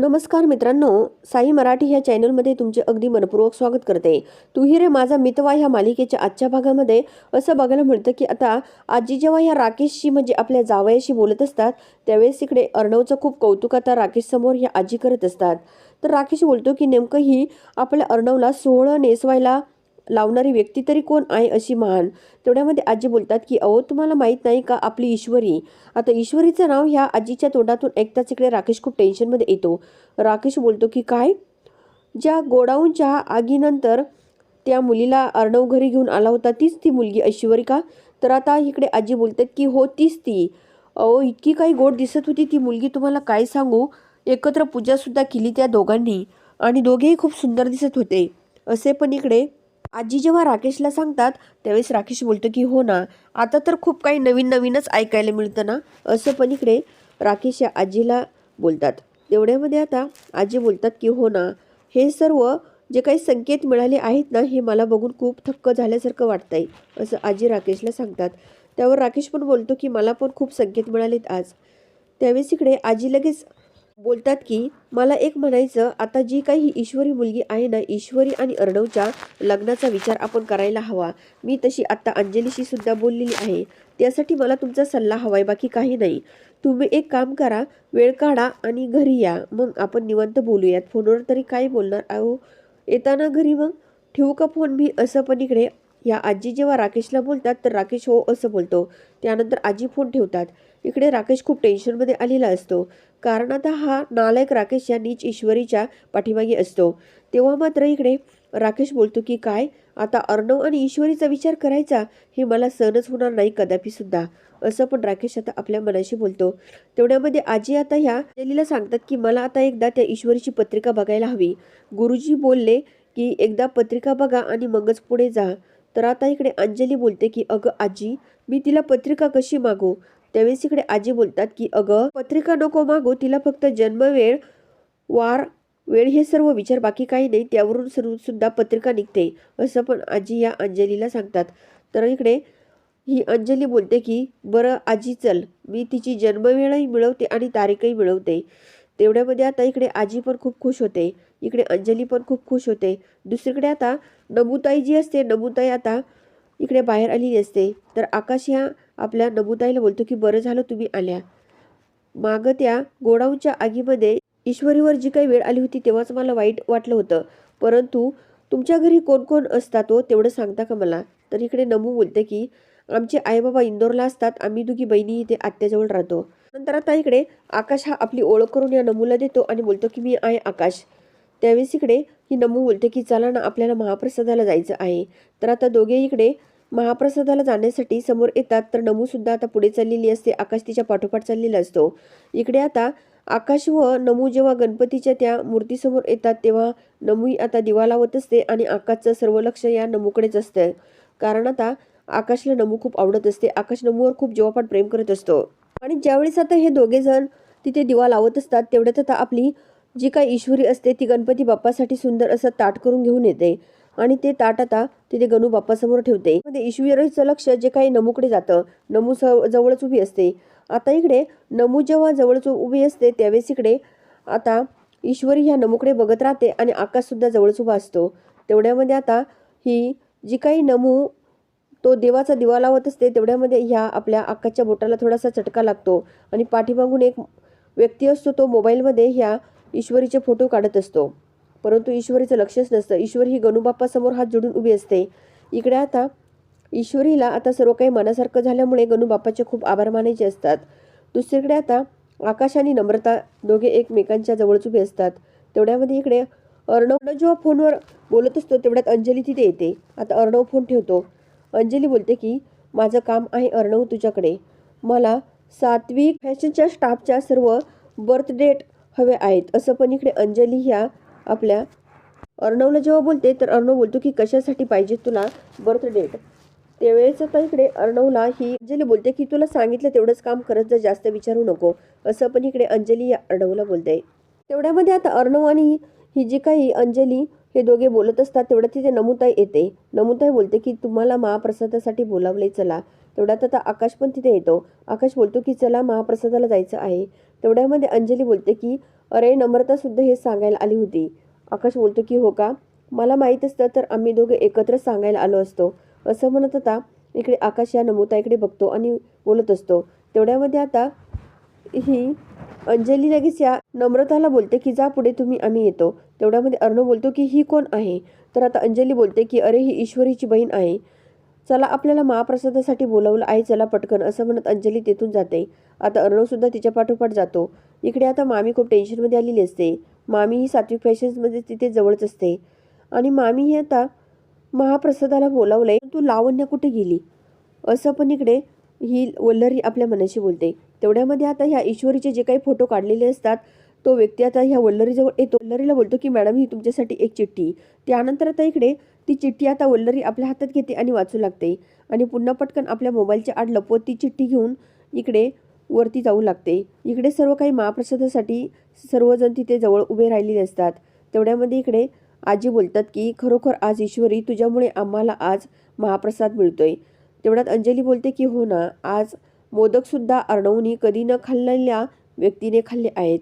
नमस्कार मित्रांनो साई मराठी ह्या चॅनलमध्ये तुमचे अगदी मनपूर्वक स्वागत करते. तुही रे माझा मितवा ह्या मालिकेच्या आजच्या भागामध्ये असं बघायला मिळतं की आता आजी जेव्हा ह्या राकेशशी म्हणजे आपल्या जावयाशी बोलत असतात त्यावेळेस इकडे अर्णवचं खूप कौतुक आता राकेशसमोर ह्या आजी करत असतात. तर राकेश बोलतो की नेमकं ही आपल्या अर्णवला सोहळं नेसवायला लावणारी व्यक्ती तरी कोण आहे अशी महान? तेवढ्यामध्ये आजी बोलतात की अहो तुम्हाला माहीत नाही का आपली ईश्वरी? आता ईश्वरीचं नाव ह्या आजीच्या तोंडातून ऐकताच इकडे राकेश खूप टेन्शनमध्ये येतो. राकेश बोलतो की काय? ज्या गोडाऊनच्या आगीनंतर त्या मुलीला अर्णव घरी घेऊन आला होता तीच ती मुलगी ऐश्वरी का? तर आता इकडे आजी बोलतात की हो तीच ती. अहो इतकी काही गोड दिसत होती ती मुलगी तुम्हाला काय सांगू? एकत्र पूजासुद्धा केली त्या दोघांनी आणि दोघेही खूप सुंदर दिसत होते. असे पण इकडे आजी जेव्हा राकेशला सांगतात त्यावेळेस राकेश बोलतो की हो ना आता तर खूप काही नवीन नवीनच ऐकायला मिळतं ना. असं पण इकडे राकेश या आजीला बोलतात. तेवढ्यामध्ये आता आजी बोलतात की हो ना हे सर्व जे काही संकेत मिळाले आहेत ना हे मला बघून खूप थक्क झाल्यासारखं वाटतंय असं आजी राकेशला सांगतात. त्यावर राकेश पण बोलतो की मला पण खूप संकेत मिळालेत आज. त्यावेळेस इकडे आजी लगेच बोलतात की मला एक म्हणायचं आता जी काही ही ईश्वरी मुलगी आहे ना ईश्वरी आणि अर्णवच्या लग्नाचा विचार आपण करायला हवा. मी तशी आत्ता अंजलीशी सुद्धा बोललेली आहे. त्यासाठी मला तुमचा सल्ला हवा आहे बाकी काही नाही. तुम्ही एक काम करा वेळ काढा आणि घरी या. मग आपण निवांत बोलूयात. फोनवर तरी काय बोलणार अहो येताना घरी मग? ठेवू का फोन मी? असं पण इकडे या आजी जेव्हा राकेशला बोलतात तर राकेश हो असं बोलतो. त्यानंतर आजी फोन ठेवतात. इकडे राकेश खूप टेन्शनमध्ये आलेला असतो. कारण आता हा नालायक राकेश या नीच ईश्वरीच्या पाठीमागे असतो. तेव्हा मात्र इकडे राकेश बोलतो की काय? आता अर्णव आणि ईश्वरीचा विचार करायचा? हे मला सहनच होणार नाही कदापि सुद्धा. असं पण राकेश आता आपल्या मनाशी बोलतो. तेवढ्यामध्ये आजी आता ह्या अंजलीला सांगतात की मला आता एकदा त्या ईश्वरीची पत्रिका बघायला हवी. गुरुजी बोलले की एकदा पत्रिका बघा आणि मगच पुढे जा. तर आता इकडे अंजली बोलते की अगं आजी मी तिला पत्रिका कशी मागू? त्यावेळेस इकडे आजी बोलतात की अगं पत्रिका नको मागू तिला फक्त जन्मवेळ वार वेळ हे सर्व विचार बाकी काही नाही त्यावरून सर्व सुद्धा पत्रिका निघते. असं पण आजी या अंजलीला सांगतात. तर इकडे ही अंजली बोलते की बरं आजी चल मी तिची जन्मवेळही मिळवते आणि तारीखही मिळवते. तेवढ्यामध्ये आता इकडे आजी पण खूप खुश होते. इकडे अंजली पण खूप खुश होते. दुसरीकडे आता नमुताई जी असते नमुताई आता इकडे बाहेर आलेली असते. तर आकाश ह्या आपल्या नमुदाईला बोलतो की बरं झालं तुम्ही आल्या. मागं त्या गोडाऊनच्या आगीमध्ये ईश्वरीवर जी काही वेळ आली होती तेव्हाच मला वाईट वाटलं होतं. परंतु तुमच्या घरी कोण कोण असतात तो तेवढं सांगता का मला? तर इकडे नमू बोलते की आमचे आईबाबा इंदोरला असतात आम्ही दोघी बहिणी इथे आत्याजवळ राहतो. नंतर आता इकडे आकाश हा आपली ओळख करून या नमूला देतो आणि बोलतो की मी आहे आकाश. त्यावेळेस इकडे ही नमू बोलते की चला ना आपल्याला महाप्रसादाला जायचं आहे. तर आता दोघे इकडे महाप्रसादाला जाण्यासाठी समोर येतात तर नमू सुद्धा आता पुढे चाललेली असते आकाश तिच्या पाठोपाठ चाललेला असतो. इकडे आता आकाश व नमू जेव्हा गणपतीच्या त्या मूर्तीसमोर येतात तेव्हा नमूही आता दिवा लावत असते आणि आकाशचं सर्व लक्ष या नमूकडेच असतं. कारण आता आकाशला नमू खूप आवडत असते आकाश नमूवर खूप जेव्हापाठ प्रेम करत असतो. आणि ज्यावेळेस आता हे दोघे जण तिथे दिवा लावत असतात तेवढ्यात आता आपली जी काही ईश्वरी असते ती गणपती बाप्पासाठी सुंदर असं ताट करून घेऊन येते. आणि ते ताट आता तिथे गणू बाप्पासमोर ठेवते. मध्ये ईश्वरीचं लक्ष जे काही नमूकडे जातं नमू जवळच उभी असते. आता इकडे नमू जेव्हा जवळच उभी असते त्यावेळेस इकडे आता ईश्वरी ह्या नमूकडे बघत राहते आणि आकाश सुद्धा जवळच उभा असतो. तेवढ्यामध्ये आता ही जी काही नमू तो देवाचा दिवा लावत असते तेवढ्यामध्ये ह्या आपल्या आकाशच्या बोटाला थोडासा चटका लागतो. आणि पाठीमागून एक व्यक्ती असतो तो मोबाईलमध्ये ह्या ईश्वरीचे फोटो काढत असतो. परंतु ईश्वरीचं लक्षच नसतं. ईश्वर ही गणूबाप्पासमोर हात जोडून उभी असते. इकडे आता ईश्वरीला आता सर्व काही मनासारखं झाल्यामुळे गणूबाप्पाचे खूप आभार मानायचे असतात. दुसरीकडे आता आकाश आणि नम्रता दोघे एकमेकांच्या जवळच उभे असतात. तेवढ्यामध्ये इकडे अर्णव जेव्हा फोनवर बोलत असतो तेवढ्यात अंजली तिथे येते. आता अर्णव फोन ठेवतो. अंजली बोलते की माझं काम आहे अर्णव तुझ्याकडे. मला सात्विक फॅशनच्या स्टाफच्या सर्व बर्थ डेट हवे आहेत. असं पण इकडे अंजली ह्या आपल्या. अर्णवला जेव्हा बोलते तर अर्णव बोलतो की कशासाठी पाहिजे तुला बर्थ डेट त्यावेळेचं आता इकडे अर्णवला ही अंजली बोलते की तुला सांगितलं तेवढंच काम करत जा जास्त विचारू नको. असं पण इकडे अंजली या अर्णवला बोलते. तेवढ्यामध्ये आता अर्णव आणि ही जी काही अंजली हे दोघे बोलत असतात तेवढ्यात तिथे नमुताई येते. नमुताई बोलते की तुम्हाला महाप्रसादासाठी बोलावले चला. तेवढ्यात आता आकाश पण तिथे येतो. आकाश बोलतो की चला महाप्रसादाला जायचं आहे. तेवढ्यामध्ये अंजली बोलते की अरे नम्रतासुद्धा हे सांगायला आली होती. आकाश बोलतो की हो का? मला माहीत असतं तर आम्ही दोघे एकत्रच सांगायला आलो असतो. असं म्हणत होता. इकडे आकाश या नमुताईकडे बघतो आणि बोलत असतो. तेवढ्यामध्ये आता ही अंजली लगेच या नम्रताला बोलते की जा पुढे तुम्ही आम्ही येतो. तेवढ्यामध्ये अर्णव बोलतो की ही कोण आहे? तर आता अंजली बोलते की अरे ही ईश्वरीची बहीण आहे. चला आपल्याला महाप्रसादासाठी बोलावलं आहे चला पटकन असं म्हणत अंजली तेथून जाते. आता अर्णवसुद्धा तिच्या पाठोपाठ जातो. इकडे आता मामी खूप टेन्शनमध्ये आलेली असते. मामी ही सात्विक फॅशन्समध्ये तिथे जवळच असते. आणि मामी ही आता महाप्रसादाला बोलावलंय तू लावण्य कुठे गेली? असं पण इकडे ही वल्लरी आपल्या मनाशी बोलते. तेवढ्यामध्ये आता ह्या ईश्वरीचे जे काही फोटो काढलेले असतात तो व्यक्ती आता ह्या वल्लरीजवळ येतो. वल्लरीला बोलतो की मॅडम ही तुमच्यासाठी एक चिठ्ठी. त्यानंतर आता इकडे ती चिठ्ठी आता वल्लरी आपल्या हातात घेते आणि वाचू लागते. आणि पुन्हा पटकन आपल्या मोबाईलच्या आड लपवत ती चिठ्ठी घेऊन इकडे वरती जाऊ लागते. इकडे सर्व काही महाप्रसादासाठी सर्वजण तिथे जवळ उभे राहिलेले असतात. तेवढ्यामध्ये इकडे आजी बोलतात की खरोखर आज ईश्वरी तुझ्यामुळे आम्हाला आज महाप्रसाद मिळतोय. तेवढ्यात अंजली बोलते की हो ना आज मोदकसुद्धा अर्णवनी कधी न खाल्लेल्या व्यक्तीने खाल्ले आहेत.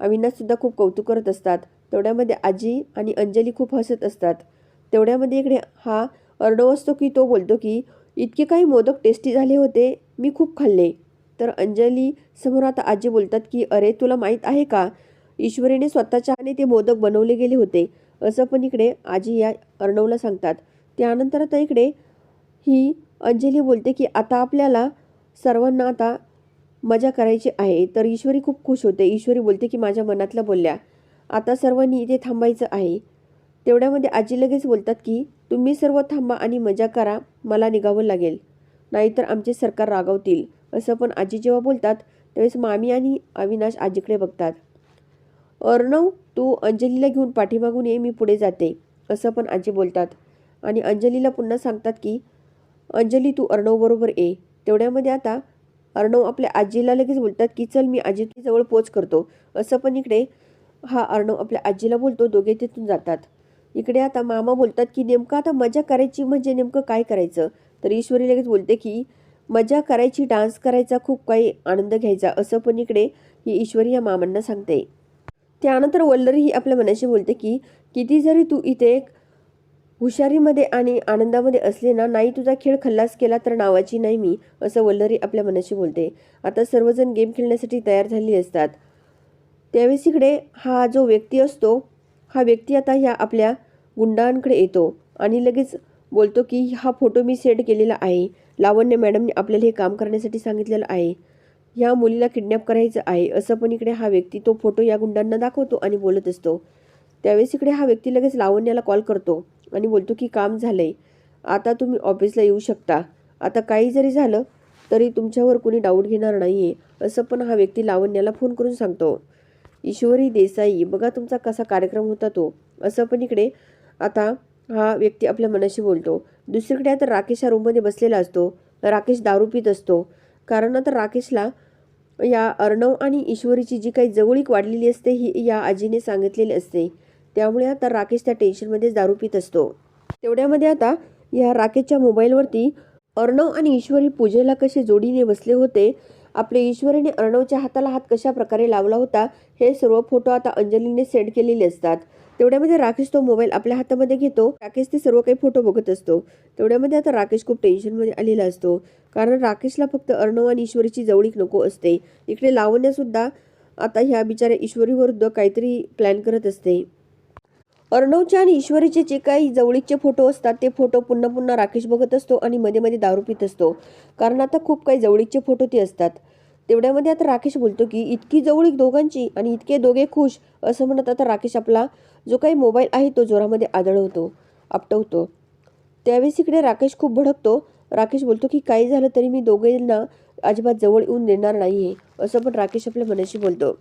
अविनाशसुद्धा खूप कौतुक करत असतात. तेवढ्यामध्ये आजी आणि अंजली खूप हसत असतात. तेवढ्यामध्ये इकडे हा अर्णव असतो की तो बोलतो की इतके काही मोदक टेस्टी झाले होते मी खूप खाल्ले. तर अंजली समोर आता आजी बोलतात की अरे तुला माहीत आहे का? ईश्वरीने स्वतःच्या हाने ते मोदक बनवले गेले होते. असं पण इकडे आजी या अर्णवला सांगतात. त्यानंतर आता इकडे ही अंजली बोलते की आता आपल्याला सर्वांना आता मजा करायची आहे. तर ईश्वरी खूप खुश होते. ईश्वरी बोलते की माझ्या मनातल्या बोलल्या आता सर्वांनी इथे थांबायचं आहे. तेवढ्यामध्ये आजी लगेच बोलतात की तुम्ही सर्व थांबा आणि मजा करा मला निघावं लागेल. नाहीतर आमचे सरकार रागवतील. असं पण आजी जेव्हा बोलतात त्यावेळेस मामी आणि अविनाश आजीकडे बघतात. अर्णव तू अंजलीला घेऊन पाठीमागून ये मी पुढे जाते. असं पण आजी बोलतात. आणि अंजलीला पुन्हा सांगतात की अंजली तू अर्णवबरोबर ये. तेवढ्यामध्ये आता अर्णव आपल्या आजीला लगेच बोलतात की चल मी आजी जवळ पोच करतो. असं पण इकडे हा अर्णव आपल्या आजीला बोलतो दोघे तिथून जातात. इकडे आता मामा बोलतात की नेमकं आता मजा करायची म्हणजे नेमकं काय करायचं? तर ईश्वरी लगेच बोलते की मजा करायची डान्स करायचा खूप काही आनंद घ्यायचा. असं पण इकडे ही ईश्वरी या मामांना सांगते. त्यानंतर वल्लरी ही आपल्या मनाशी बोलते की किती जरी तू इथे हुशारीमध्ये आणि आनंदामध्ये असले ना नाही तुझा खेळ खल्लास केला तर नावाची नाही मी असं वल्लरी आपल्या मनाशी बोलते. आता सर्वजण गेम खेळण्यासाठी तयार झालेली असतात. त्यावेळेस इकडे हा जो व्यक्ती असतो हा व्यक्ती आता ह्या आपल्या गुंडांकडे येतो आणि लगेच बोलतो की हा फोटो मी सेट केलेला आहे. लावण्य मॅडमने आपल्याला हे काम करण्यासाठी सांगितलेलं आहे. ह्या मुलीला किडनॅप करायचं आहे. असं पण इकडे हा व्यक्ती तो फोटो या गुंडांना दाखवतो आणि बोलत असतो. त्यावेळेस इकडे हा व्यक्ती लगेच लावण्याला कॉल करतो आणि बोलतो की काम झालंय. आता तुम्ही ऑफिसला येऊ शकता. आता काही जरी झालं तरी तुमच्यावर कोणी डाऊट घेणार नाही आहे असं पण हा व्यक्ती लावण्याला फोन करून सांगतो. ईश्वरी देसाई बघा तुमचा कसा कार्यक्रम होता तो. असं पण इकडे आता हा व्यक्ती आपल्या मनाशी बोलतो. दुसरीकडे आता राकेश हा रूममध्ये बसलेला असतो. राकेश दारू पित असतो. कारण आता राकेशला या अर्णव आणि ईश्वरीची जी काही जवळीक वाढलेली असते ही या आजीने सांगितलेली असते. त्यामुळे आता राकेश त्या टेन्शनमध्येच दारू पित असतो. तेवढ्यामध्ये आता या राकेशच्या मोबाईलवरती अर्णव आणि ईश्वरी पूजेला कसे जोडीने बसले होते आपले ईश्वरीने अर्णवच्या हाताला हात कशा प्रकारे लावला होता हे सर्व फोटो आता अंजलीने सेंड केलेले असतात. तेवढ्यामध्ये राकेश तो मोबाईल आपल्या हातामध्ये घेतो. राकेश ते सर्व काही फोटो बघत असतो. तेवढ्यामध्ये आता राकेश खूप टेन्शनमध्ये आलेला असतो. कारण राकेशला फक्त अर्णव आणि ईश्वरीची जवळीक नको असते. इकडे लावण्यासुद्धा आता ह्या बिचाऱ्या ईश्वरीविरुद्ध काहीतरी प्लॅन करत असते. अर्णवचे आणि ईश्वरीचे जे काही जवळीकचे फोटो असतात ते फोटो पुन्हा पुन्हा राकेश बघत असतो आणि मध्ये मध्ये दारू पित असतो. कारण आता खूप काही जवळीकचे फोटो ते असतात. तेवढ्यामध्ये आता राकेश बोलतो की इतकी जवळीक दोघांची आणि इतके दोघे खुश असं म्हणत आता राकेश आपला जो काही मोबाईल आहे तो जोरामध्ये आदळवतो आपटवतो. त्यावेळेस इकडे राकेश खूप भडकतो. राकेश बोलतो की काही झालं तरी मी दोघेंना अजिबात जवळ येऊन देणार नाही आहे असं पण राकेश आपल्या मनाशी बोलतो.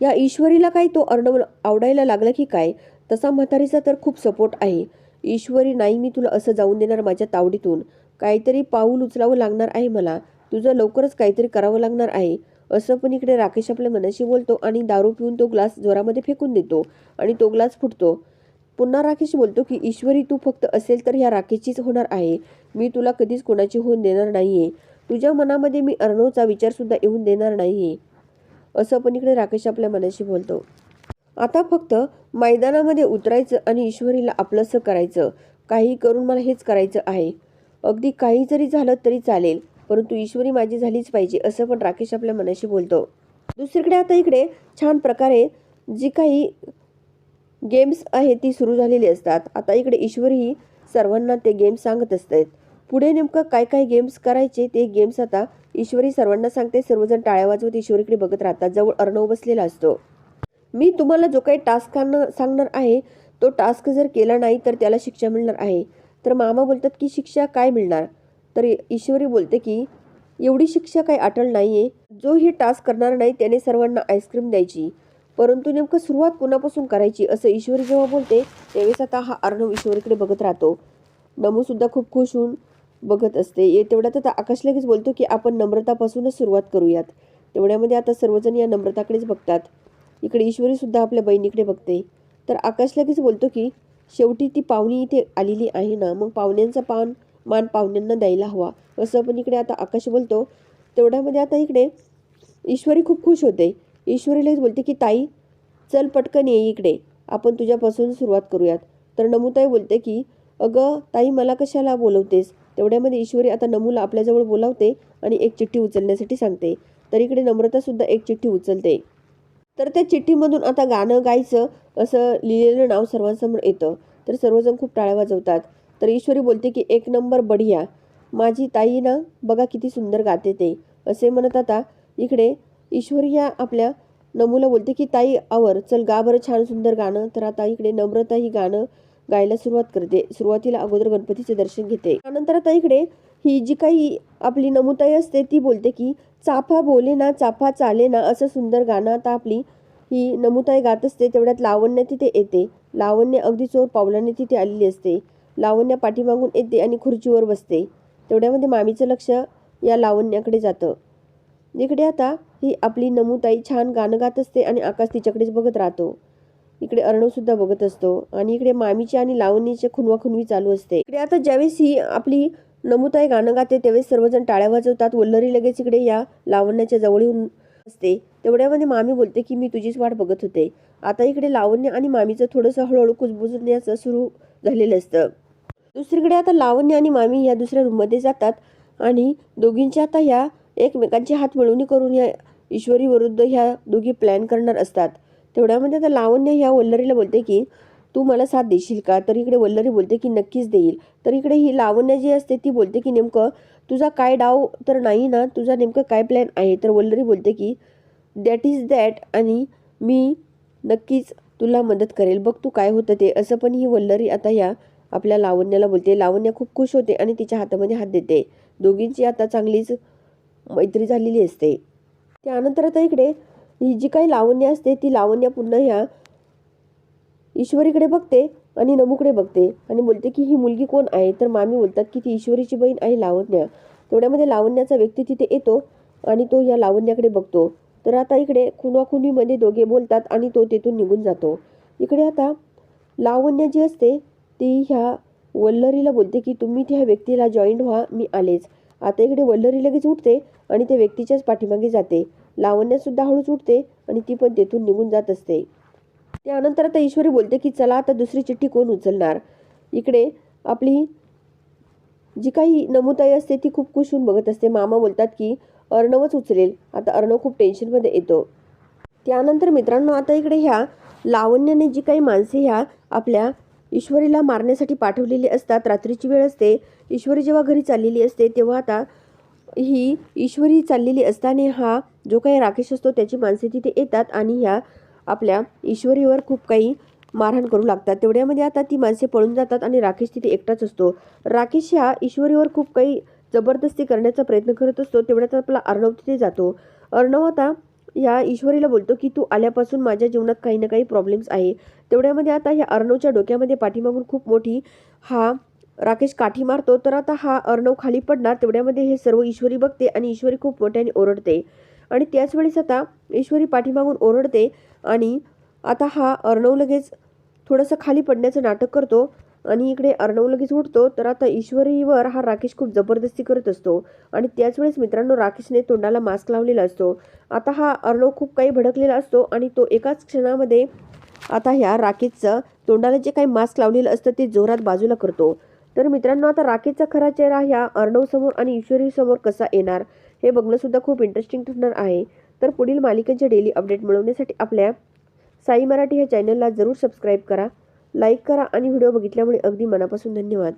या ईश्वरीला काही तो अर्णव आवडायला लागला की काय? तसा म्हातारीचा तर खूप सपोर्ट आहे. ईश्वरी नाही मी तुला असं जाऊन देणार माझ्या तावडीतून. काहीतरी पाऊल उचलावं लागणार आहे मला. तुझं लवकरच काहीतरी करावं लागणार आहे. असं पण इकडे राकेश आपल्या मनाशी बोलतो आणि दारू पिऊन तो ग्लास जोरामध्ये फेकून देतो आणि तो ग्लास फुटतो. पुन्हा राकेश बोलतो की ईश्वरी तू फक्त असेल तर ह्या राकेशचीच होणार आहे. मी तुला कधीच कोणाची होऊन देणार नाहीये. तुझ्या मनामध्ये मी अर्णवचा विचारसुद्धा येऊन देणार नाही आहे असं पण इकडे राकेश आपल्या मनाशी बोलतो. आता फक्त मैदानामध्ये उतरायचं आणि ईश्वरीला आपलंसं करायचं. काही करून मला हेच करायचं आहे. अगदी काही जरी झालं तरी चालेल परंतु ईश्वरी माझी झालीच पाहिजे असं पण राकेश आपल्या मनाशी बोलतो. दुसरीकडे आता इकडे छान प्रकारे जी काही गेम्स आहेत ती सुरू झालेली असतात. आता इकडे ईश्वरही सर्वांना ते गेम्स सांगत असतात. पुढे नेमकं काय काय गेम्स करायचे ते गेम्स आता ईश्वरी सर्वांना सांगते. सर्वजण टाळ्या वाजवत ईश्वरीकडे बघत राहतात. जवळ अर्णव बसलेला असतो. मी तुम्हाला जो काही टास्क सांगणार आहे तो टास्क जर केला नाही तर त्याला शिक्षा मिळणार आहे. तर मामा बोलतात की शिक्षा काय मिळणार? तर ईश्वरी बोलते की एवढी शिक्षा काही अटल नाही आहे जो हे टास्क करणार नाही त्याने सर्वांना आईस्क्रीम द्यायची. परंतु नेमकं सुरुवात कोणापासून करायची? असं ईश्वरी जेव्हा बोलते त्यावेळेस आता हा अर्णव ईश्वरीकडे बघत राहतो. नमूसुद्धा खूप खुश होऊन बघत असते. ये तेवढ्यात आता आकाश लगेच बोलतो की आपण नम्रतापासूनच सुरुवात करूयात. तेवढ्यामध्ये आता सर्वजण या नम्रताकडेच बघतात. इकडे ईश्वरीसुद्धा आपल्या बहिणीकडे बघते. तर आकाश लगेच बोलतो की शेवटी ती पाहुणी इथे आलेली आहे ना मग पाहुण्यांचा पान मान पाहुण्यांना द्यायला हवा. असं पण इकडे आता आकाश बोलतो. तेवढ्यामध्ये आता इकडे ईश्वरी खूप खुश होते. ईश्वरीलाच बोलते की ताई चल पटकन ये इकडे. आपण तुझ्यापासून सुरुवात करूयात. तर नमुताई बोलते की अगं ताई मला कशाला बोलवतेस? तेवढ्यामध्ये ईश्वरी आता नमूला आपल्याजवळ बोलावते आणि एक चिठ्ठी उचलण्यासाठी सांगते. तर इकडे नम्रतासुद्धा एक चिठ्ठी उचलते. तर त्या चिठ्ठीमधून आता गाणं गायचं असं लिहिलेलं नाव सर्वांसमोर येतं. तर सर्वजण खूप टाळ्या वाजवतात. तर ईश्वरी बोलते की एक नंबर बढिया. माझी ताई ना बघा किती सुंदर गाते ते. असे म्हणत आता इकडे ईश्वरी या आपल्या नमूला बोलते की ताई आवर. चल गा बरं छान सुंदर गाणं. तर आता इकडे नम्रता ही गाणं गायला सुरुवात करते. सुरुवातीला अगोदर गणपतीचे दर्शन घेते. त्यानंतर आता इकडे ही जी काही आपली नमुताई असते ती बोलते की चाफा बोले ना चाफा चाले ना असं सुंदर गाणं आता आपली ही नमुताई गात असते तेवढ्यात लावण्य तिथे येते. लावण्य अगदी चोर पावलाने तिथे आलेली असते. लावण्य पाठीमागून येते आणि खुर्चीवर बसते. तेवढ्यामध्ये मामीचं लक्ष या लावण्याकडे जातं. इकडे आता ही आपली नमुताई छान गाणं गात असते आणि आकाश तिच्याकडेच बघत राहतो. इकडे अर्णवसुद्धा बघत असतो. आणि इकडे मामीची आणि लावणीची खुनवाखुनवी चालू असते. इकडे आता ज्यावेळेस ही आपली नमुताई गाणं गाते त्यावेळेस सर्वजण टाळ्या वाजवतात वल्लरी लगेच इकडे या लावण्याच्या जवळ येऊन असते. तेवढ्यामध्ये मामी बोलते की मी तुझीच वाट बघत होते. आता इकडे लावण्य आणि मामीचं थोडंसं हळूहळू कुजबुजण्याचं सुरू झालेलं असतं. दुसरीकडे आता लावण्य आणि मामी या दुसऱ्या रूममध्ये जातात आणि दोघींच्या आता ह्या एकमेकांची हात मिळवणी करून या ईश्वरी विरुद्ध ह्या दोघी प्लॅन करणार असतात. तेवढ्यामध्ये आता लावण्य ह्या वल्लरीला बोलते की तू मला साथ देशील का? तर इकडे वल्लरी बोलते की नक्कीच देईल. तर इकडे ही लावण्य जी असते ती बोलते की नेमकं तुझा काय डाव तर नाही ना तुझा नेमकं काय प्लॅन आहे? तर वल्लरी बोलते की दॅट इज दॅट आणि मी नक्कीच तुला मदत करेल. बघ तू काय होतं ते. असं पण ही वल्लरी आता या आपल्या लावण्याला बोलते. लावण्य खूप खुश होते आणि तिच्या हातामध्ये हात देते. दोघींची आता चांगलीच मैत्री झालेली असते. त्यानंतर आता इकडे ही जी काही लावण्य असते ती लावण्य पुन्हा ह्या ईश्वरीकडे बघते आणि नमूकडे बघते आणि बोलते की ही मुलगी कोण आहे? तर मामी बोलतात की ती ईश्वरीची बहीण आहे लावण्य. तेवढ्यामध्ये लावण्याचा व्यक्ती तिथे येतो आणि तो या लावण्याकडे बघतो. तर आता इकडे खुनाखुनीमध्ये दोघे बोलतात आणि तो तिथून निघून जातो. इकडे आता लावण्य जी असते ती ह्या वल्लरीला बोलते की तुम्ही त्या व्यक्तीला जॉईंट व्हा मी आलेच. आता इकडे वल्लरी लगेच उठते आणि त्या व्यक्तीच्याच पाठीमागे जाते. लावण्यासुद्धा हळूच उठते आणि ती पण तेथून निघून जात असते. त्यानंतर आता ईश्वरी बोलते की चला आता दुसरी चिठ्ठी कोण उचलणार. इकडे आपली जी काही नमुताई असते ती खूप खुश होऊन बघत असते. मामा बोलतात की अर्णवच उचलेल. आता अर्णव खूप टेन्शनमध्ये येतो. त्यानंतर मित्रांनो आता इकडे ह्या लावण्याने जी काही माणसे ह्या आपल्या ईश्वरीला मारण्यासाठी पाठवलेली असतात रात्रीची वेळ असते. ईश्वरी जेव्हा घरी चाललेली असते तेव्हा आता ही ईश्वरी चाललेली असताना हा जो काही राकेश असतो त्याची माणसे तिथे येतात आणि ह्या आपल्या ईश्वरीवर खूप काही मारहाण करू लागतात. तेवढ्यामध्ये आता ती माणसे पळून जातात आणि राकेश तिथे एकटाच असतो. राकेश ह्या ईश्वरीवर खूप काही जबरदस्ती करण्याचा प्रयत्न करत असतो. तेवढ्यात आपला अर्णव तिथे जातो. अर्णव आता या ईश्वरीला बोलतो की तू आल्यापासून माझ्या जीवनात काही ना काही प्रॉब्लेम्स आहे. तेवढ्यामध्ये आता ह्या अर्णवच्या डोक्यामध्ये पाठीमागून खूप मोठी हा राकेश काठी मारतो. तर आता हा अर्णव खाली पडणार. तेवढ्यामध्ये हे सर्व ईश्वरी बघते आणि ईश्वरी खूप मोठ्याने ओरडते. आणि त्याचवेळीच आता ईश्वरी पाठीमागून ओरडते आणि आता हा अर्णव लगेच थोडंसं खाली पडण्याचं नाटक करतो आणि इकडे अर्णव लगेच उठतो. तर आता ईश्वरीवर हा राकेश खूप जबरदस्ती करत असतो आणि त्याच वेळेस मित्रांनो राकेशने तोंडाला मास्क लावलेला असतो. आता हा अर्णव खूप काही भडकलेला असतो आणि तो एकाच क्षणामध्ये आता ह्या राकेशचं तोंडाला जे काही मास्क लावलेलं असतं ते जोरात बाजूला करतो. तर मित्रांनो आता राकेशचा खरा चेहरा ह्या अर्णव समोर आणि ईश्वरी समोर कसा येणार? हे बघणंसुद्धा खूप इंटरेस्टिंग ठरणार आहे. तर पुढील मालिकांचे डेली अपडेट मिळवण्यासाठी आपल्या साई मराठी ह्या चॅनलला जरूर सबस्क्राईब करा लाईक करा आणि व्हिडिओ बघितल्यामुळे अगदी मनापासून धन्यवाद.